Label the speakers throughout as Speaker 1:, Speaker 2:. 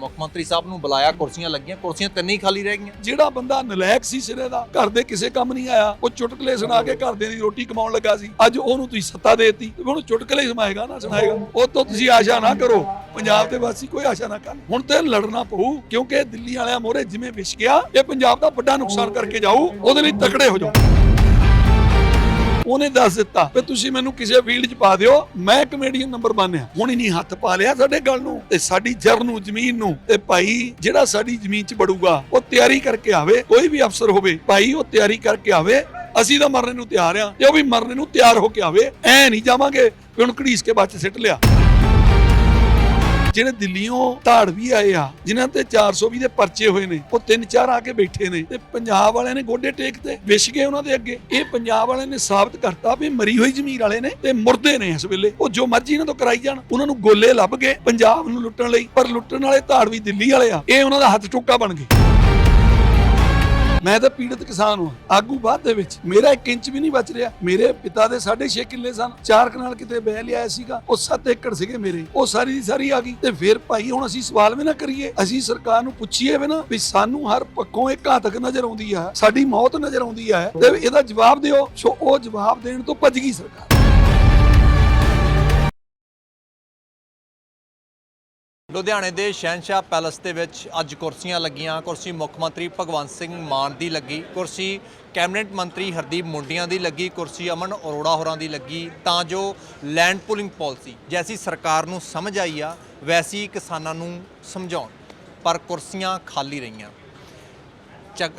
Speaker 1: ਮੁੱਖ ਮੰਤਰੀ ਸਾਹਿਬ ਨੂੰ ਬੁਲਾਇਆ, ਕੁਰਸੀਆਂ ਲੱਗੀਆਂ, ਕੁਰਸੀਆਂ ਤਿੰਨ ਹੀ ਖਾਲੀ ਰਹਿ ਗਈਆਂ।
Speaker 2: ਜਿਹੜਾ ਬੰਦਾ ਨਲਾਇਕ ਸੀ ਸਿਰੇ ਦਾ, ਘਰ ਦੇ ਕਿਸੇ ਕੰਮ ਨਹੀਂ ਆਇਆ। ਉਹ ਚੁਟਕਲੇ ਸੁਣਾ ਕੇ ਘਰ ਦੇ ਦੀ ਰੋਟੀ ਕਮਾਉਣ ਲੱਗਾ ਸੀ। ਅੱਜ ਉਹਨੂੰ ਤੁਸੀਂ ਸੱਤਾ ਦੇਤੀ ਤੇ ਚੁਟਕਲੇ ਸਮਾਏਗਾ ਨਾ, ਸੁਣਾਏਗਾ। ਉਹ ਤੋਂ ਤੁਸੀਂ ਆਸ਼ਾ ਨਾ ਕਰੋ, ਪੰਜਾਬ ਦੇ ਵਾਸੀ ਕੋਈ ਆਸ਼ਾ ਨਾ ਕਰਨ। ਹੁਣ ਤੇ ਲੜਨਾ ਪਊ, ਕਿਉਂਕਿ ਦਿੱਲੀ ਵਾਲਿਆਂ ਮੋਰੇ ਜਿਵੇਂ ਵਿਛ ਗਿਆ ਇਹ ਪੰਜਾਬ ਦਾ ਵੱਡਾ ਨੁਕਸਾਨ ਕਰਕੇ ਜਾਊ, ਉਹਦੇ ਲਈ ਤਕੜੇ ਹੋ ਜਾਓ ਉਹਨੇ ਦੱਸ ਦਿੱਤਾ ਕਿ ਤੁਸੀਂ ਮੈਨੂੰ ਕਿਸੇ ਫੀਲਡ 'ਚ ਪਾ ਦਿਓ, ਮੈਂ ਕਮੇਡੀਅਨ ਨੰਬਰ 1 ਆ ਹੁਣ ਨਹੀਂ ਹੱਥ ਪਾ ਲਿਆ ਸਾਡੇ ਗੱਲ ਨੂੰ ਤੇ ਸਾਡੀ ਜਰ ਨੂੰ, ਜ਼ਮੀਨ ਨੂੰ ਤੇ ਭਾਈ ਜਿਹੜਾ ਸਾਡੀ ਜ਼ਮੀਨ 'ਚ ਬੜੂਗਾ ਉਹ ਤਿਆਰੀ ਕਰਕੇ ਆਵੇ, ਕੋਈ ਵੀ ਅਫਸਰ ਹੋਵੇ, ਭਾਈ ਉਹ ਤਿਆਰੀ ਕਰਕੇ ਆਵੇ, ਅਸੀਂ ਤਾਂ ਮਰਨੇ ਨੂੰ ਤਿਆਰ ਆ ਤੇ ਉਹ ਵੀ ਮਰਨੇ ਨੂੰ ਤਿਆਰ ਹੋ ਕੇ ਆਵੇ, ਐ ਨਹੀਂ ਜਾਵਾਂਗੇ ਵੀ ਹੁਣ ਘੜੀਸ ਕੇ ਬਾਅਦ 'ਚ ਸਿੱਟ ਲਿਆ। ਜਿਹੜੇ ਦਿੱਲੀੋਂ ਧਾੜ ਵੀ ਆਏ ਆ, ਜਿਨ੍ਹਾਂ ਤੇ 420 ਦੇ ਪਰਚੇ ਹੋਏ ਨੇ, ਉਹ ਤਿੰਨ ਚਾਰ ਆ ਕੇ ਬੈਠੇ ਨੇ ਤੇ ਪੰਜਾਬ ਵਾਲਿਆਂ ਨੇ ਗੋਡੇ ਟੇਕ ਤੇ ਵਿਛ ਗਏ ਉਹਨਾਂ ਦੇ ਅੱਗੇ। ਇਹ ਪੰਜਾਬ ਵਾਲਿਆਂ ਨੇ ਸਾਬਤ ਕਰਤਾ ਵੀ ਮਰੀ ਹੋਈ ਜ਼ਮੀਰ ਵਾਲੇ ਨੇ ਤੇ ਮੁਰਦੇ ਨੇ ਇਸ ਵੇਲੇ। ਉਹ ਜੋ ਮਰਜ਼ੀ ਇਹਨਾਂ ਤੋਂ ਕਰਾਈ ਜਾਣ, ਉਹਨਾਂ ਨੂੰ ਗੋਲੇ ਲੱਭ ਗਏ ਪੰਜਾਬ ਨੂੰ ਲੁੱਟਣ ਲਈ, ਪਰ ਲੁੱਟਣ ਵਾਲੇ ਧਾੜ ਵੀ ਦਿੱਲੀ ਵਾਲੇ ਆ। ਇਹ ਉਹਨਾਂ ਦਾ ਹੱਥ ਟੁੱਕਾ ਬਣ ਗਏ। ਮੈਂ ਤਾਂ ਪੀੜਤ ਕਿਸਾਨ ਹਾਂ। ਆਗੂ ਬਾਅਦ ਦੇ ਵਿੱਚ ਮੇਰਾ 1 ਇੰਚ ਵੀ ਨਹੀਂ ਬਚ ਰਿਹਾ। ਮੇਰੇ ਪਿਤਾ ਦੇ 6.5 ਕਿੱਲੇ ਸਨ। ਚਾਰ ਕਨਾਲ ਕਿਤੇ ਬਹਿ ਲਿਆ ਸੀਗਾ। ਉਹ 7 ਏਕੜ ਸੀਗੇ ਮੇਰੇ। ਉਹ ਸਾਰੀ ਦੀ ਸਾਰੀ ਆ ਗਈ। ਤੇ ਫਿਰ ਭਾਈ, ਹੁਣ ਅਸੀਂ ਸਵਾਲ ਵੀ ਨਾ ਕਰੀਏ। ਅਸੀਂ ਸਰਕਾਰ ਨੂੰ ਪੁੱਛੀਏ ਵੀ ਨਾ ਵੀ ਸਾਨੂੰ ਹਰ ਪੱਖੋਂ ਇਹ ਘਾਤਕ ਨਜ਼ਰ ਆਉਂਦੀ ਆ। ਸਾਡੀ ਮੌਤ ਨਜ਼ਰ ਆਉਂਦੀ ਆ। ਤੇ ਇਹਦਾ ਜਵਾਬ ਦਿਓ। ਸੋ ਉਹ ਜਵਾਬ ਦੇਣ ਤੋਂ ਭੱਜ ਗਈ ਸਰਕਾਰ।
Speaker 1: ਲੁਧਿਆਣੇ ਦੇ ਸ਼ਹਿਨशाह ਪੈਲਸ ਦੇ ਵਿੱਚ ਅੱਜ ਕੁਰਸੀਆਂ ਲੱਗੀਆਂ। ਕੁਰਸੀ ਮੁੱਖ ਮੰਤਰੀ ਭਗਵੰਤ ਸਿੰਘ ਮਾਨ ਦੀ ਲੱਗੀ। ਕੁਰਸੀ ਕੈਬਨਿਟ ਮੰਤਰੀ ਹਰਦੀਪ ਮੁੰਡੀਆਂ ਦੀ ਲੱਗੀ। ਕੁਰਸੀ ਅਮਨ ਅਰੋੜਾ ਹੋਰਾਂ ਦੀ ਲੱਗੀ। ਤਾਂ ਜੋ ਲੈਂਡ ਪੁਲਿੰਗ ਪਾਲਿਸੀ ਜੈਸੀ ਸਰਕਾਰ ਨੂੰ ਸਮਝ ਆਈ ਆ, ਵੈਸੀ ਕਿਸਾਨਾਂ ਨੂੰ ਸਮਝਾਉਣ। ਪਰ ਕੁਰਸੀਆਂ ਖਾਲੀ ਰਹੀਆਂ।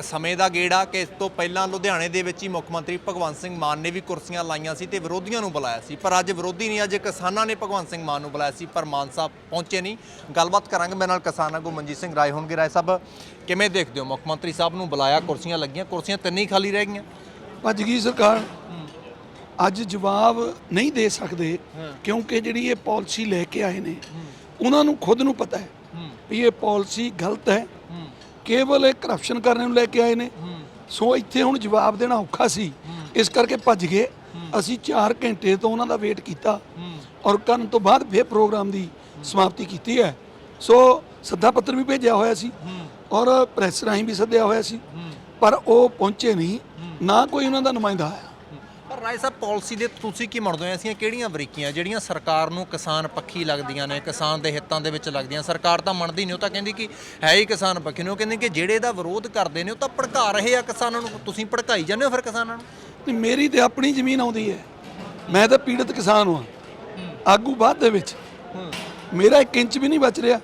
Speaker 1: ਸਮੇਂ ਦਾ ਗੇੜਾ ਕਿ ਇਸ ਤੋਂ ਪਹਿਲਾਂ ਲੁਧਿਆਣੇ ਦੇ ਵਿੱਚ ਹੀ ਮੁੱਖ ਮੰਤਰੀ ਭਗਵੰਤ ਸਿੰਘ ਮਾਨ ਨੇ ਵੀ ਕੁਰਸੀਆਂ ਲਾਈਆਂ ਸੀ ਤੇ ਵਿਰੋਧੀਆਂ ਨੂੰ ਬੁਲਾਇਆ ਸੀ। ਪਰ ਅੱਜ ਵਿਰੋਧੀ ਨਹੀਂ ਅੱਜ ਕਿਸਾਨਾਂ ਨੇ ਭਗਵੰਤ ਸਿੰਘ ਮਾਨ ਨੂੰ ਬੁਲਾਇਆ ਸੀ ਪਰ ਮਾਨ ਸਾਹਿਬ ਪਹੁੰਚੇ ਨਹੀਂ। ਗੱਲਬਾਤ ਕਰਾਂਗੇ ਮੇਰੇ ਨਾਲ ਕਿਸਾਨ ਆਗੂ ਮਨਜੀਤ ਸਿੰਘ ਰਾਏ ਹੋਣਗੇ। ਰਾਏ ਸਾਹਿਬ ਕਿਵੇਂ ਦੇਖਦੇ ਹੋ? ਮੁੱਖ ਮੰਤਰੀ ਸਾਹਿਬ ਨੂੰ ਬੁਲਾਇਆ ਕੁਰਸੀਆਂ ਲੱਗੀਆਂ ਕੁਰਸੀਆਂ ਤਿੰਨ ਹੀ ਖਾਲੀ ਰਹਿ ਗਈਆਂ?
Speaker 2: ਭੱਜ ਗਈ ਸਰਕਾਰ। ਅੱਜ ਜਵਾਬ ਨਹੀਂ ਦੇ ਸਕਦੇ ਕਿਉਂਕਿ ਜਿਹੜੀ ਇਹ ਪਾਲਿਸੀ ਲੈ ਕੇ ਆਏ ਨੇ ਉਹਨਾਂ ਨੂੰ ਖੁਦ ਨੂੰ ਪਤਾ ਹੈ। ਵੀ ਇਹ ਪਾਲਿਸੀ ਗਲਤ ਹੈ। ਕੇਵਲ ਇਹ ਕਰਪਸ਼ਨ ਕਰਨ ਨੂੰ ਲੈ ਕੇ ਆਏ ਨੇ। ਸੋ ਇੱਥੇ ਹੁਣ ਜਵਾਬ ਦੇਣਾ ਔਖਾ ਸੀ। ਇਸ ਕਰਕੇ ਭੱਜ ਗਏ। ਅਸੀਂ 4 ਘੰਟੇ ਤੋਂ ਉਹਨਾਂ ਦਾ ਵੇਟ ਕੀਤਾ ਔਰ ਕਰਨ ਤੋਂ ਬਾਅਦ ਫਿਰ ਪ੍ਰੋਗਰਾਮ ਦੀ ਸਮਾਪਤੀ ਕੀਤੀ ਹੈ। ਸੋ ਸੱਦਾ ਪੱਤਰ ਵੀ ਭੇਜਿਆ ਹੋਇਆ ਸੀ ਔਰ ਪ੍ਰੈਸ ਰਾਹੀਂ ਵੀ ਸੱਦਿਆ ਹੋਇਆ ਸੀ। ਪਰ ਉਹ ਪਹੁੰਚੇ ਨਹੀਂ। ਨਾ ਕੋਈ ਉਹਨਾਂ ਦਾ ਨੁਮਾਇੰਦਾ ਆਇਆ।
Speaker 1: ਰਾਏ ਸਾਹਿਬ, ਪਾਲਿਸੀ ਦੇ ਤੁਸੀਂ ਕੀ ਮੰਨਦੇ ਹੋ? ਐਸੀਆਂ ਕਿਹੜੀਆਂ ਬਰੀਕੀਆਂ ਜਿਹੜੀਆਂ ਸਰਕਾਰ ਨੂੰ ਕਿਸਾਨ ਪੱਖੀ ਲੱਗਦੀਆਂ ਨੇ, ਕਿਸਾਨ ਦੇ ਹਿੱਤਾਂ ਦੇ ਵਿੱਚ ਲੱਗਦੀਆਂ? ਸਰਕਾਰ ਤਾਂ ਮੰਨਦੀ ਨਹੀਂ, ਉਹ ਤਾਂ ਕਹਿੰਦੀ ਕਿ ਹੈ ਹੀ ਕਿਸਾਨ ਪੱਖੀ ਨੇ। ਉਹ ਕਹਿੰਦੇ ਕਿ ਜਿਹੜੇ ਦਾ ਵਿਰੋਧ ਕਰਦੇ ਨੇ, ਉਹ ਤਾਂ ਭੜਕਾ ਰਹੇ ਆ ਕਿਸਾਨਾਂ ਨੂੰ। ਤੁਸੀਂ ਭੜਕਾਈ ਜਾਂਦੇ ਹੋ ਫਿਰ ਕਿਸਾਨਾਂ ਨੂੰ?
Speaker 2: ਤੇ ਮੇਰੀ ਤੇ ਆਪਣੀ ਜ਼ਮੀਨ ਆਉਂਦੀ ਹੈ। ਮੈਂ ਤਾਂ ਪੀੜਤ ਕਿਸਾਨ ਹਾਂ। ਆਗੂ ਬਾਅਦ ਦੇ ਵਿੱਚ। ਮੇਰਾ 1 ਇੰਚ ਵੀ ਨਹੀਂ ਬਚ ਰਿਹਾ।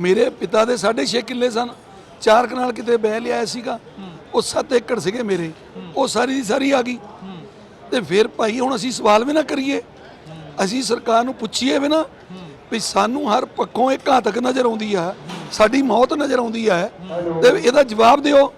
Speaker 2: ਮੇਰੇ ਪਿਤਾ ਦੇ 6.5 ਕਿੱਲੇ ਸਨ। ਚਾਰ ਕਨਾਲ ਕਿਤੇ ਬਹਿ ਲਿਆ ਸੀਗਾ। ਉਹ 7 ਏਕੜ ਸੀਗੇ ਮੇਰੇ। ਉਹ ਸਾਰੀ ਦੀ ਸਾਰੀ ਆ ਗਈ। ਤੇ ਫਿਰ ਭਾਈ ਹੁਣ ਅਸੀਂ ਸਵਾਲ ਵੀ ਨਾ ਕਰੀਏ। ਅਸੀਂ ਸਰਕਾਰ ਨੂੰ ਪੁੱਛੀਏ ਵੀ ਨਾ ਵੀ ਸਾਨੂੰ ਹਰ ਪੱਖੋਂ ਇਹ ਘਾਤਕ ਨਜ਼ਰ ਆਉਂਦੀ ਆ। ਸਾਡੀ ਮੌਤ ਨਜ਼ਰ ਆਉਂਦੀ ਆ। ਤੇ ਇਹਦਾ ਜਵਾਬ ਦਿਓ।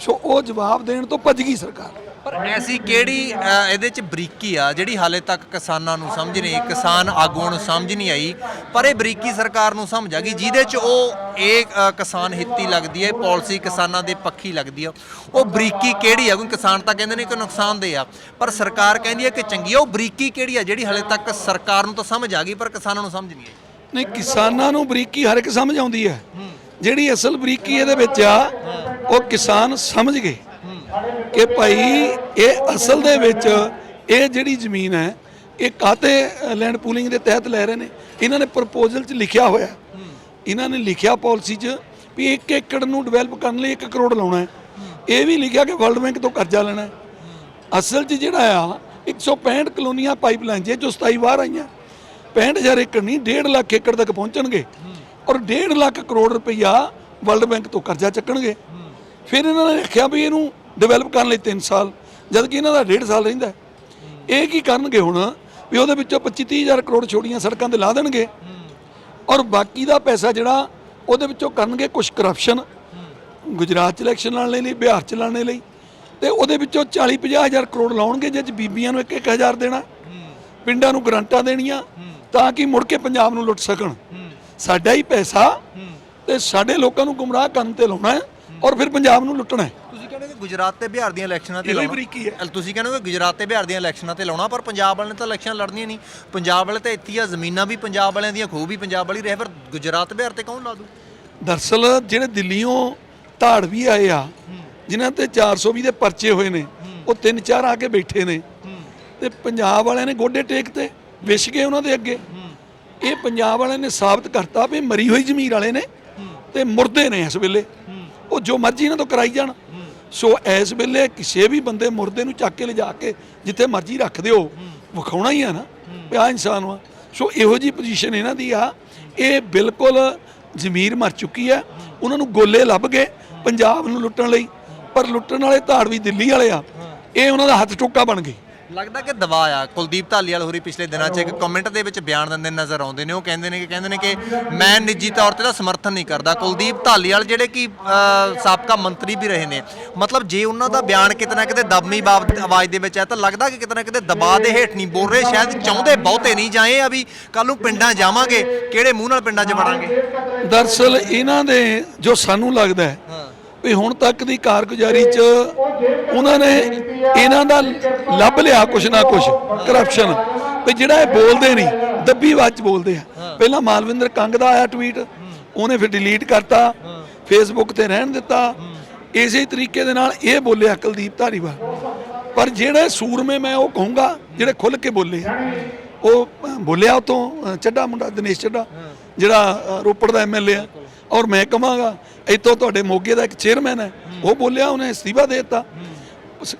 Speaker 2: ਸੋ ਉਹ ਜਵਾਬ ਦੇਣ ਤੋਂ ਭੱਜ ਗਈ ਸਰਕਾਰ।
Speaker 1: ਪਰ ਐਸੀ ਕਿਹੜੀ ਅ, ਇਹਦੇ ਚ ਬਰੀਕੀ ਆ ਜਿਹੜੀ ਹਾਲੇ ਤੱਕ ਕਿਸਾਨਾਂ ਨੂੰ ਸਮਝ ਨਹੀਂ ਕਿਸਾਨ ਆਗੂਆਂ ਨੂੰ ਸਮਝ ਨਹੀਂ ਆਈ ਪਰ ਇਹ ਬਰੀਕੀ ਸਰਕਾਰ ਨੂੰ ਸਮਝ ਆ ਗਈ ਜਿਹਦੇ ਚ ਉਹ ਇਹ ਅ, ਕਿਸਾਨ ਹਿੱਤੀ ਲੱਗਦੀ ਹੈ ਪਾਲਿਸੀ ਕਿਸਾਨਾਂ ਦੇ ਪੱਖੀ ਲੱਗਦੀ ਆ। ਉਹ ਬਰੀਕੀ ਕਿਹੜੀ ਆ? ਕਿਉਂਕਿ ਕਿਸਾਨ ਤਾਂ ਕਹਿੰਦੇ ਨੇ ਕਿ ਨੁਕਸਾਨਦੇਹ ਆ ਪਰ ਸਰਕਾਰ ਕਹਿੰਦੀ ਹੈ ਕਿ ਚੰਗੀ ਆ। ਉਹ ਬਰੀਕੀ ਕਿਹੜੀ ਆ ਜਿਹੜੀ ਹਾਲੇ ਤੱਕ ਸਰਕਾਰ ਨੂੰ ਤਾਂ ਸਮਝ ਆ ਗਈ ਪਰ ਕਿਸਾਨਾਂ ਨੂੰ ਸਮਝ ਨਹੀਂ ਆਈ।
Speaker 2: ਨਹੀਂ ਕਿਸਾਨਾਂ ਨੂੰ ਬਰੀਕੀ ਹਰ ਇੱਕ ਸਮਝ ਆਉਂਦੀ ਹੈ। ਜਿਹੜੀ ਅਸਲ ਬਰੀਕੀ ਇਹਦੇ ਵਿੱਚ ਆ ਉਹ ਕਿਸਾਨ ਸਮਝ ਗਏ। ਕਿ ਭਾਈ ਇਹ ਅਸਲ ਦੇ ਵਿੱਚ ਇਹ ਜਿਹੜੀ ਜ਼ਮੀਨ ਹੈ, ਇਹ ਕਾਤੇ ਲੈਂਡ ਪੂਲਿੰਗ ਦੇ ਤਹਿਤ ਲੈ ਰਹੇ ਨੇ? ਇਹਨਾਂ ਨੇ ਪ੍ਰਪੋਜ਼ਲ 'ਚ ਲਿਖਿਆ ਹੋਇਆ ਇਹਨਾਂ ਨੇ ਲਿਖਿਆ ਪਾਲਿਸੀ 'ਚ ਵੀ 1 ਏਕੜ ਨੂੰ ਡਿਵੈਲਪ ਕਰਨ ਲਈ 1 ਕਰੋੜ ਲਾਉਣਾ ਹੈ। ਇਹ ਵੀ ਲਿਖਿਆ ਕਿ ਵਰਲਡ ਬੈਂਕ ਤੋਂ ਕਰਜ਼ਾ ਲੈਣਾ ਹੈ। ਅਸਲ 'ਚ ਜਿਹੜਾ ਆ 165 ਕਲੋਨੀਆਂ ਪਾਈਪਲਾਈਨ ਜੇ ਜੋ 27 ਬਾਹਰ ਆਈਆਂ 65000 ਏਕੜ ਨਹੀਂ 1.5 ਲੱਖ ਏਕੜ ਤੱਕ ਪਹੁੰਚਣਗੇ। ਔਰ 1.5 ਲੱਖ ਕਰੋੜ ਰੁਪਈਆ ਵਰਲਡ ਬੈਂਕ ਤੋਂ ਕਰਜ਼ਾ ਚੱਕਣਗੇ। ਫਿਰ ਇਹਨਾਂ ਨੇ ਰੱਖਿਆ ਵੀ ਇਹਨੂੰ ਡਿਵੈਲਪ ਕਰਨ ਲਈ 3 ਸਾਲ ਜਦ ਕਿ ਇਹਨਾਂ ਦਾ 1.5 ਸਾਲ ਰਹਿੰਦਾ ਇਹ ਕੀ ਕਰਨਗੇ ਹੁਣ? ਵੀ ਉਹਦੇ ਵਿੱਚੋਂ 25 30000 ਕਰੋੜ ਛੋਟੀਆਂ ਸੜਕਾਂ ਤੇ ਲਾ ਦੇਣਗੇ। ਔਰ ਬਾਕੀ ਦਾ ਪੈਸਾ ਜਿਹੜਾ ਉਹਦੇ ਵਿੱਚੋਂ ਕਰਨਗੇ ਕੁਝ ਕਰਪਸ਼ਨ ਗੁਜਰਾਤ ਚ ਇਲੈਕਸ਼ਨ ਲੜਨ ਲਈ, ਬਿਹਾਰ ਚ ਲੜਨ ਲਈ। ਤੇ ਉਹਦੇ ਵਿੱਚੋਂ 40 50000 ਕਰੋੜ ਲਾਉਣਗੇ ਜਿਹ ਚ ਬੀਬੀਆਂ ਨੂੰ 1 1000 ਦੇਣਾ। ਪਿੰਡਾਂ ਨੂੰ ਗਰੰਟਾਂ ਦੇਣੀਆਂ, ਤਾਂ ਕਿ ਮੁੜ ਕੇ ਪੰਜਾਬ ਨੂੰ ਲੁੱਟ ਸਕਣ। ਸਾਡਾ ਹੀ ਪੈਸਾ ਤੇ ਸਾਡੇ ਲੋਕਾਂ ਨੂੰ ਗੁੰਮਰਾਹ ਕਰਨ ਤੇ ਲਾਉਣਾ ਹੈ ਔਰ ਫਿਰ ਪੰਜਾਬ ਨੂੰ ਲੁੱਟਣਾ ਹੈ।
Speaker 1: ਗੁਜਰਾਤ ਤੇ ਬਿਹਾਰ ਦੀਆਂ ਇਲੈਕਸ਼ਨਾਂ ਤੇ
Speaker 2: ਇਹੋ ਹੀ
Speaker 1: ਲਾਉਣਾ।
Speaker 2: ਬਰੀਕੀ ਹੈ।
Speaker 1: ਤੁਸੀਂ ਕਹਿੰਦੇ ਹੋ ਕਿ ਗੁਜਰਾਤ ਤੇ ਬਿਹਾਰ ਦੀਆਂ ਇਲੈਕਸ਼ਨਾਂ ਤੇ ਲਾਉਣਾ ਪਰ ਪੰਜਾਬ ਵਾਲਿਆਂ ਨੇ ਤਾਂ ਇਲੈਕਸ਼ਨ ਲੜਨੀਆਂ ਨਹੀਂ। ਪੰਜਾਬ ਵਾਲੇ ਤਾਂ ਇੱਥੇ ਹੀ ਆ ਜ਼ਮੀਨਾਂ ਵੀ ਪੰਜਾਬ ਵਾਲਿਆਂ ਦੀਆਂ ਖੂਹ ਵੀ ਪੰਜਾਬ ਵਾਲੀ ਰਹੇ ਪਰ ਗੁਜਰਾਤ ਬਿਹਾਰ ਤੇ ਕੌਣ ਲਾ ਦੂ?
Speaker 2: ਦਰਸਲ ਜਿਹੜੇ ਦਿੱਲੀੋਂ ਧਾੜ ਵੀ ਆਏ ਆ ਜਿਨ੍ਹਾਂ ਤੇ 420 ਦੇ ਪਰਚੇ ਹੋਏ ਨੇ ਉਹ ਤਿੰਨ ਚਾਰ ਆ ਕੇ ਬੈਠੇ ਨੇ। ਤੇ ਪੰਜਾਬ ਵਾਲਿਆਂ ਨੇ ਗੋਡੇ ਟੇਕ ਤੇ ਵਿਛ ਗਏ ਉਹਨਾਂ ਦੇ ਅੱਗੇ। ਇਹ ਪੰਜਾਬ ਵਾਲਿਆਂ ਨੇ ਸਾਬਤ ਕਰਤਾ ਵੀ ਮਰੀ ਹੋਈ ਜ਼ਮੀਰ ਵਾਲੇ ਨੇ ਤੇ ਮੁਰਦੇ ਨੇ ਇਸ ਵੇਲੇ। ਉਹ ਜੋ ਮਰਜ਼ੀ ਇਹਨਾਂ ਤੋਂ ਕਰਾਈ ਜਾਣ। ਸੋ ਇਸ ਵੇਲੇ ਕਿਸੇ ਵੀ ਬੰਦੇ ਮੁਰਦੇ ਨੂੰ ਚੱਕ ਕੇ ਲਿਜਾ ਕੇ ਜਿੱਥੇ ਮਰਜ਼ੀ ਰੱਖ ਦਿਓ, ਵਿਖਾਉਣਾ ਹੀ ਆ ਨਾ, ਵੀ ਆ ਇਨਸਾਨ ਵਾ। ਸੋ ਇਹੋ ਜੀ ਪੋਜੀਸ਼ਨ ਇਹਨਾਂ ਦੀ ਆ। ਇਹ ਬਿਲਕੁਲ ਜ਼ਮੀਰ ਮਰ ਚੁੱਕੀ ਆ ਉਹਨਾਂ ਨੂੰ ਗੋਲੇ ਲੱਭ ਗਏ ਪੰਜਾਬ ਨੂੰ ਲੁੱਟਣ ਲਈ। ਪਰ ਲੁੱਟਣ ਵਾਲੇ ਧਾੜਵੀ ਦਿੱਲੀ ਵਾਲੇ ਆ। ਇਹ ਉਹਨਾਂ ਦਾ ਹੱਥ ਟੋਕਾ ਬਣ ਗਈ
Speaker 1: ਲੱਗਦਾ ਕਿ ਦਵਾ ਆ। ਕੁਲਦੀਪ ਧਾਲੀਵਾਲ ਹੋਰੀ ਪਿਛਲੇ ਦਿਨਾਂ 'ਚ ਇੱਕ ਕਮੈਂਟ ਦੇ ਵਿੱਚ ਬਿਆਨ ਦਿੰਦੇ ਨਜ਼ਰ ਆਉਂਦੇ ਨੇ। ਉਹ ਕਹਿੰਦੇ ਨੇ ਕਿ ਕਹਿੰਦੇ ਨੇ ਕਿ ਮੈਂ ਨਿੱਜੀ ਤੌਰ ਤੇ ਦਾ ਸਮਰਥਨ ਨਹੀਂ ਕਰਦਾ। ਕੁਲਦੀਪ ਧਾਲੀਵਾਲ ਜਿਹੜੇ ਕਿ ਸਾਬਕਾ ਮੰਤਰੀ ਵੀ ਰਹੇ ਨੇ, ਮਤਲਬ ਜੇ ਉਹਨਾਂ ਦਾ ਬਿਆਨ ਕਿਤੇ ਨਾ ਕਿਤੇ ਦਬਮੀ ਬਾਬ ਆਵਾਜ਼ ਦੇ ਵਿੱਚ ਹੈ, ਤਾਂ ਲੱਗਦਾ ਕਿ ਕਿਤੇ ਨਾ ਕਿਤੇ ਦਬਾਅ ਦੇ ਹੇਠ ਨਹੀਂ। ਬੋਲ ਰਹੇ ਸ਼ਾਇਦ ਚਾਹੁੰਦੇ ਬਹੁਤੇ ਨਹੀਂ ਜਾਏ ਆ ਵੀ ਕੱਲ ਨੂੰ ਪਿੰਡਾਂ ਜਾਵਾਂਗੇ, ਕਿਹੜੇ ਮੂੰਹ ਨਾਲ ਪਿੰਡਾਂ 'ਚ ਵੜਾਂਗੇ।
Speaker 2: ਦਰਸਲ ਇਹਨਾਂ ਦੇ ਜੋ ਸਾਨੂੰ ਲੱਗਦਾ ਹੈ ਵੀ ਹੁਣ ਤੱਕ ਦੀ ਕਾਰਗੁਜ਼ਾਰੀ 'ਚ ਉਹਨਾਂ ਨੇ ਇਹਨਾਂ ਦਾ ਲੱਭ ਲਿਆ ਕੁਛ ਨਾ ਕੁਛ ਕਰਪਸ਼ਨ ਵੀ ਜਿਹੜਾ ਇਹ ਬੋਲਦੇ ਨਹੀਂ ਦੱਬੀ ਆਵਾਜ਼ 'ਚ ਬੋਲਦੇ ਆ। ਪਹਿਲਾਂ ਮਾਲਵਿੰਦਰ ਕੰਗ ਦਾ ਆਇਆ ਟਵੀਟ ਉਹਨੇ ਫਿਰ ਡਿਲੀਟ ਕਰਤਾ ਫੇਸਬੁੱਕ ਤੇ ਰਹਿਣ ਦਿੱਤਾ। ਇਸੇ ਤਰੀਕੇ ਦੇ ਨਾਲ ਇਹ ਬੋਲਿਆ ਕੁਲਦੀਪ ਧਾਰੀਵਾਲ। ਪਰ ਜਿਹੜੇ ਸੂਰਮੇ ਮੈਂ ਉਹ ਕਹੂੰਗਾ ਜਿਹੜੇ ਖੁੱਲ ਕੇ ਬੋਲੇ। ਉਹ ਬੋਲਿਆ ਉਤੋਂ ਚੱਡਾ ਮੁੰਡਾ ਦਿਨੇਸ਼ ਚੱਡਾ ਜਿਹੜਾ ਰੋਪੜ ਦਾ ਐਮਐਲਏ ਆ। ਔਰ ਮੈਂ ਕਹਾਂਗਾ ਇੱਥੋਂ ਤੁਹਾਡੇ ਮੋਗੇ ਦਾ ਇੱਕ ਚੇਅਰਮੈਨ ਹੈ। ਉਹ ਬੋਲਿਆ ਉਹਨੇ ਅਸਤੀਫਾ ਦੇ ਦਿੱਤਾ।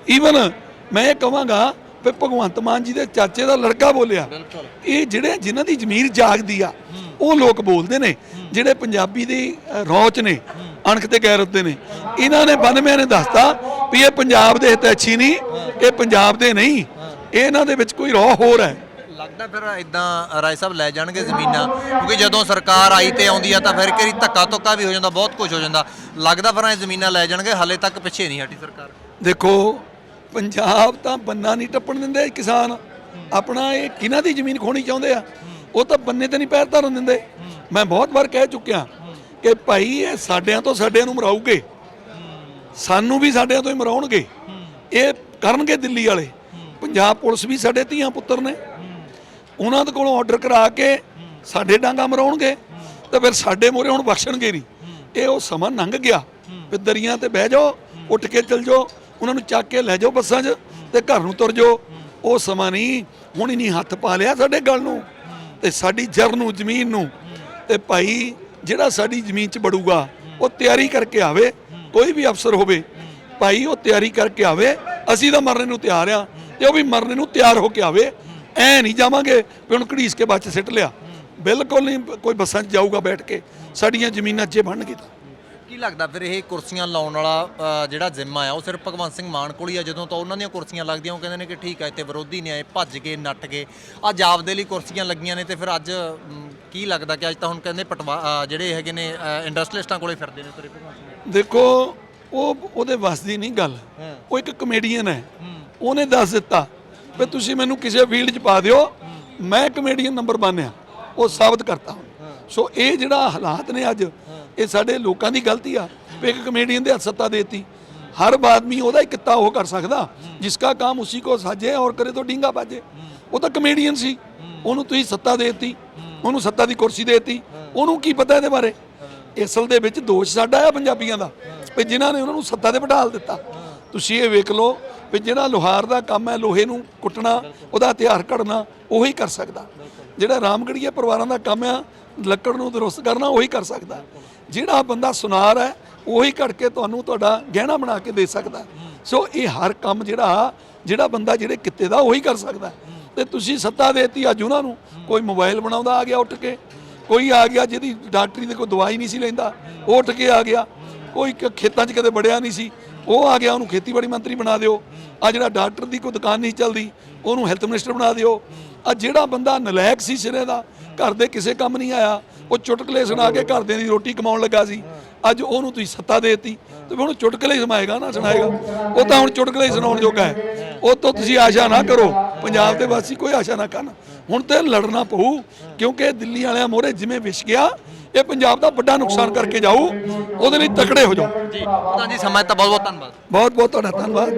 Speaker 2: ਈਵਨ ਮੈਂ ਇਹ ਕਹਾਂਗਾ ਵੀ ਭਗਵੰਤ ਮਾਨ ਜੀ ਦੇ ਚਾਚੇ ਦਾ ਲੜਕਾ ਬੋਲਿਆ। ਇਹ ਜਿਹੜੇ ਜਿਨ੍ਹਾਂ ਦੀ ਜ਼ਮੀਰ ਜਾਗਦੀ ਆ ਉਹ ਲੋਕ ਬੋਲਦੇ ਨੇ ਜਿਹੜੇ ਪੰਜਾਬੀ ਦੀ ਰੌਚ ਨੇ ਅਣਖ ਤੇ ਗੈਰਤ ਦੇ ਨੇ। ਇਹਨਾਂ ਨੇ 92 ਨੇ ਦੱਸਤਾ ਵੀ ਇਹ ਪੰਜਾਬ ਦੇ ਹਿਤੈਸ਼ੀ ਨਹੀਂ ਇਹ ਪੰਜਾਬ ਦੇ ਨਹੀਂ। ਇਹਨਾਂ ਦੇ ਵਿੱਚ ਕੋਈ ਰੌ ਹੋਰ ਹੈ।
Speaker 1: ਲੱਗਦਾ ਫਿਰ ਇਦਾਂ ਰਾਏ ਸਾਹਿਬ ਲੈ ਜਾਣਗੇ ਜ਼ਮੀਨਾਂ? ਕਿਉਂਕਿ ਜਦੋਂ ਸਰਕਾਰ ਆਈ ਤੇ ਆਉਂਦੀ ਆ ਤਾਂ ਫਿਰ ਕਰੀ ਧੱਕਾ ਧੁੱਕਾ ਵੀ ਹੋ ਜਾਂਦਾ, ਬਹੁਤ ਕੁਝ ਹੋ ਜਾਂਦਾ। ਲੱਗਦਾ ਫਿਰ ਇਹ ਜ਼ਮੀਨਾਂ ਲੈ ਜਾਣਗੇ, ਹਾਲੇ ਤੱਕ ਪਿੱਛੇ ਨਹੀਂ ਹਟੀ ਸਰਕਾਰ।
Speaker 2: ਦੇਖੋ, ਪੰਜਾਬ ਤਾਂ ਬੰਨਾ ਨਹੀਂ ਟੱਪਣ ਦਿੰਦੇ ਕਿਸਾਨ। ਆਪਣਾ ਇਹ ਕਿਹਨਾਂ ਦੀ ਜ਼ਮੀਨ ਖੋਣੀ ਚਾਹੁੰਦੇ ਆ? ਉਹ ਤਾਂ ਬੰਨੇ ਤੇ ਨਹੀਂ ਪੈਰ ਧਰਨ ਦਿੰਦੇ। ਮੈਂ ਬਹੁਤ ਵਾਰ ਕਹਿ ਚੁੱਕਿਆ ਕਿ ਭਾਈ, ਇਹ ਸਾਡਿਆਂ ਤੋਂ ਸਾਡਿਆਂ ਨੂੰ ਮਰਾਉਗੇ ਸਾਨੂੰ ਵੀ ਸਾਡਿਆਂ ਤੋਂ ਹੀ ਮਰਾਉਣਗੇ। ਇਹ ਕਰਨਗੇ ਦਿੱਲੀ ਵਾਲੇ। ਪੰਜਾਬ ਪੁਲਿਸ ਵੀ ਸਾਡੇ ਧੀਆਂ ਪੁੱਤਰ ਨੇ। ਉਹਨਾਂ ਦੇ ਕੋਲੋਂ ਆਰਡਰ ਕਰਾ ਕੇ ਸਾਡੇ ਡਾਂਗਾ ਮਰਾਉਣਗੇ ਤੇ ਫਿਰ ਸਾਡੇ ਮੋਰੇ ਹੁਣ ਬਖਸ਼ਣਗੇ ਨਹੀਂ। ਇਹ ਉਹ ਸਮਾਂ ਲੰਘ ਗਿਆ। ਵੀ ਦਰੀਆਂ ਤੇ ਬਹਿ ਜਾਓ, ਉੱਠ ਕੇ ਚਲ ਜਾਓ, ਉਹਨਾਂ ਨੂੰ ਚੱਕ ਕੇ ਲੈ ਜਾਓ ਬੱਸਾਂ 'ਚ ਤੇ ਘਰ ਨੂੰ ਤੁਰ ਜਾਓ। ਉਹ ਸਮਾਂ ਨਹੀਂ, ਹੁਣ ਹੀ ਨਹੀਂ ਹੱਥ ਪਾ ਲਿਆ ਸਾਡੇ ਗਲ ਨੂੰ ਤੇ ਸਾਡੀ ਜਰ ਨੂੰ, ਜ਼ਮੀਨ ਨੂੰ ਤੇ ਭਾਈ ਜਿਹੜਾ ਸਾਡੀ ਜ਼ਮੀਨ 'ਚ ਬੜੂਗਾ ਉਹ ਤਿਆਰੀ ਕਰਕੇ ਆਵੇ, ਕੋਈ ਵੀ ਅਫਸਰ ਹੋਵੇ, ਭਾਈ ਉਹ ਤਿਆਰੀ ਕਰਕੇ ਆਵੇ, ਅਸੀਂ ਤਾਂ ਮਰਨੇ ਨੂੰ ਤਿਆਰ ਆ ਤੇ ਉਹ ਵੀ ਮਰਨੇ ਨੂੰ ਤਿਆਰ ਹੋ ਕੇ ਆਵੇ। ਐ ਨਹੀਂ ਜਾਵਾਂਗੇ ਵੀ ਹੁਣ ਘੜੀਸ ਕੇ ਬੱਚ ਸਿੱਟ ਲਿਆ। ਬਿਲਕੁਲ ਨਹੀਂ ਕੋਈ ਬੱਸਾਂ 'ਚ ਜਾਊਗਾ ਬੈਠ ਕੇ। ਸਾਡੀਆਂ ਜ਼ਮੀਨਾਂ 'ਚ ਜੇ ਬਣਨਗੀ ਤਾਂ
Speaker 1: ਕੀ ਲੱਗਦਾ ਫਿਰ ਇਹ ਕੁਰਸੀਆਂ ਲਾਉਣ ਵਾਲਾ ਜਿਹੜਾ ਜ਼ਿੰਮਾ ਆ ਉਹ ਸਿਰਫ ਭਗਵੰਤ ਸਿੰਘ ਮਾਨ ਕੋਲ ਹੀ ਆ ਜਦੋਂ ਤਾਂ ਉਹਨਾਂ ਦੀਆਂ ਕੁਰਸੀਆਂ ਲੱਗਦੀਆਂ? ਉਹ ਕਹਿੰਦੇ ਨੇ ਕਿ ਠੀਕ ਆ ਇੱਥੇ ਵਿਰੋਧੀ ਨੇ ਆਏ ਭੱਜ ਗਏ ਨੱਟ ਗਏ ਅੱਜ ਆਪਦੇ ਲਈ ਕੁਰਸੀਆਂ ਲੱਗੀਆਂ ਨੇ ਤੇ ਫਿਰ ਅੱਜ ਕੀ ਲੱਗਦਾ ਕਿ ਅੱਜ ਤਾਂ ਹੁਣ ਕਹਿੰਦੇ ਪਟਵਾ ਜਿਹੜੇ ਹੈਗੇ ਨੇ ਇੰਡਸਟਰੀਲਿਸਟਾਂ ਕੋਲੇ ਫਿਰਦੇ ਨੇ ਤੁਰੇ ਭਗਵੰਤ ਸਿੰਘ
Speaker 2: ਦੇਖੋ ਉਹ ਉਹਦੇ ਵੱਸ ਦੀ ਨਹੀਂ ਗੱਲ। ਉਹ ਇੱਕ ਕਮੇਡੀਅਨ ਹੈ। ਉਹਨੇ ਦੱਸ ਦਿੱਤਾ ਵੀ ਤੁਸੀਂ ਮੈਨੂੰ ਕਿਸੇ ਫੀਲਡ 'ਚ ਪਾ ਦਿਓ, ਮੈਂ ਕਮੇਡੀਅਨ ਨੰਬਰ 1 ਆ। ਉਹ ਸਾਬਤ ਕਰਤਾ ਸੋ ਇਹ ਜਿਹੜਾ ਹਾਲਾਤ ਨੇ ਅੱਜ, ਇਹ ਸਾਡੇ ਲੋਕਾਂ ਦੀ ਗਲਤੀ ਆ। ਵੀ ਇੱਕ ਕਮੇਡੀਅਨ ਦੇ ਹੱਥ ਸੱਤਾ ਦੇਤੀ। ਹਰ ਆਦਮੀ ਉਹਦਾ ਹੀ ਕਿੱਤਾ ਉਹ ਕਰ ਸਕਦਾ, ਜਿਸਕਾ ਕੰਮ ਉਸੇ ਕੋ ਸਾਜੇ ਔਰ ਕਰੇ ਤਾਂ ਡਿੰਗਾ ਬਾਜੇ ਉਹ ਤਾਂ ਕਮੇਡੀਅਨ ਸੀ। ਉਹਨੂੰ ਤੁਸੀਂ ਸੱਤਾ ਦੇਤੀ। ਉਹਨੂੰ ਸੱਤਾ ਦੀ ਕੁਰਸੀ ਦੇਤੀ। ਉਹਨੂੰ ਕੀ ਪਤਾ ਇਹਦੇ ਬਾਰੇ? ਅਸਲ ਦੇ ਵਿੱਚ ਦੋਸ਼ ਸਾਡਾ ਆ ਪੰਜਾਬੀਆਂ ਦਾ। ਵੀ ਜਿਨ੍ਹਾਂ ਨੇ ਉਹਨਾਂ ਨੂੰ ਸੱਤਾ ਤੇ ਬਿਠਾਲ ਦਿੱਤਾ। ਤੁਸੀਂ ਇਹ ਵੇਖ ਲਓ ਵੀ ਜਿਹੜਾ ਲੋਹਾਰ ਦਾ ਕੰਮ ਹੈ, ਲੋਹੇ ਨੂੰ ਕੁੱਟਣਾ, ਉਹਦਾ ਹਥਿਆਰ ਘੜਨਾ ਉਹੀ ਕਰ ਸਕਦਾ। ਜਿਹੜਾ ਰਾਮਗੜੀਏ ਪਰਿਵਾਰਾਂ ਦਾ ਕੰਮ ਆ, ਲੱਕੜ ਨੂੰ ਦਰੁਸਤ ਕਰਨਾ, ਉਹੀ ਕਰ ਸਕਦਾ। ਜਿਹੜਾ ਬੰਦਾ ਸੁਨਾਰ ਹੈ, ਉਹੀ ਘੜ ਕੇ ਤੁਹਾਨੂੰ ਤੁਹਾਡਾ ਗਹਿਣਾ ਬਣਾ ਕੇ ਦੇ ਸਕਦਾ। ਸੋ ਇਹ ਹਰ ਕੰਮ ਜਿਹੜਾ ਜਿਹੜਾ ਬੰਦਾ ਜਿਹੜੇ ਕਿੱਤੇ ਦਾ, ਉਹੀ ਕਰ ਸਕਦਾ। ਤੇ ਤੁਸੀਂ ਸੱਤਾ ਦੇਤੀ ਅੱਜ ਉਹਨਾਂ ਨੂੰ। ਕੋਈ ਮੋਬਾਈਲ ਬਣਾਉਂਦਾ, ਆ ਗਿਆ ਉੱਠ ਕੇ। ਕੋਈ ਆ ਗਿਆ ਜਿਹਦੀ ਡਾਕਟਰੀ ਦੇ ਕੋਈ ਦਵਾਈ ਨਹੀਂ ਸੀ ਲੈਂਦਾ, ਉਹ ਉੱਠ ਕੇ ਆ ਗਿਆ। ਕੋਈ ਖੇਤਾਂ 'ਚ ਕਦੇ ਬੜਿਆ ਨਹੀਂ ਸੀ। ਉਹ ਆ ਗਿਆ, ਉਹਨੂੰ ਖੇਤੀਬਾੜੀ ਮੰਤਰੀ ਬਣਾ ਦਿਓ। ਆ ਜਿਹੜਾ ਡਾਕਟਰ ਦੀ ਕੋਈ ਦੁਕਾਨ ਨਹੀਂ ਚੱਲਦੀ, ਉਹਨੂੰ ਹੈਲਥ ਮਿਨਿਸਟਰ ਬਣਾ ਦਿਓ। ਆ ਜਿਹੜਾ ਬੰਦਾ ਨਲਾਇਕ ਸੀ ਸਿਰੇ ਦਾ, ਘਰ ਦੇ ਕਿਸੇ ਕੰਮ ਨਹੀਂ ਆਇਆ, ਉਹ ਚੁਟਕਲੇ ਸੁਣਾ ਕੇ ਘਰਦਿਆਂ ਦੀ ਰੋਟੀ ਕਮਾਉਣ ਲੱਗਾ ਸੀ। ਅੱਜ ਉਹਨੂੰ ਤੁਸੀਂ ਸੱਤਾ ਦੇਤੀ, ਤੇ ਹੁਣ ਚੁਟਕਲੇ ਸਮਾਏਗਾ ਨਾ, ਸੁਣਾਏਗਾ। ਉਹ ਤਾਂ ਹੁਣ ਚੁਟਕਲੇ ਸੁਣਾਉਣ ਜੋਗਾ ਹੈ। ਉਹ ਤੋਂ ਤੁਸੀਂ ਆਸ਼ਾ ਨਾ ਕਰੋ, ਪੰਜਾਬ ਦੇ ਵਾਸੀ ਕੋਈ ਆਸ਼ਾ ਨਾ ਕਰਨ। ਹੁਣ ਤੇ ਲੜਨਾ ਪਊ, ਕਿਉਂਕਿ ਦਿੱਲੀ ਵਾਲਿਆਂ ਮੋਹਰੇ ਜਿਵੇਂ ਵਿਛ ਗਿਆ ਇਹ ਪੰਜਾਬ ਦਾ ਵੱਡਾ ਨੁਕਸਾਨ ਕਰਕੇ ਜਾਊ ਉਹਦੇ ਲਈ ਤਕੜੇ ਹੋ ਜਾਓ
Speaker 1: ਜੀ ਪ੍ਰਧਾਨ ਜੀ ਸਮਾਂ ਦਿੱਤਾ ਬਹੁਤ ਬਹੁਤ ਧੰਨਵਾਦ
Speaker 2: ਬਹੁਤ ਬਹੁਤ ਤੁਹਾਡਾ ਧੰਨਵਾਦ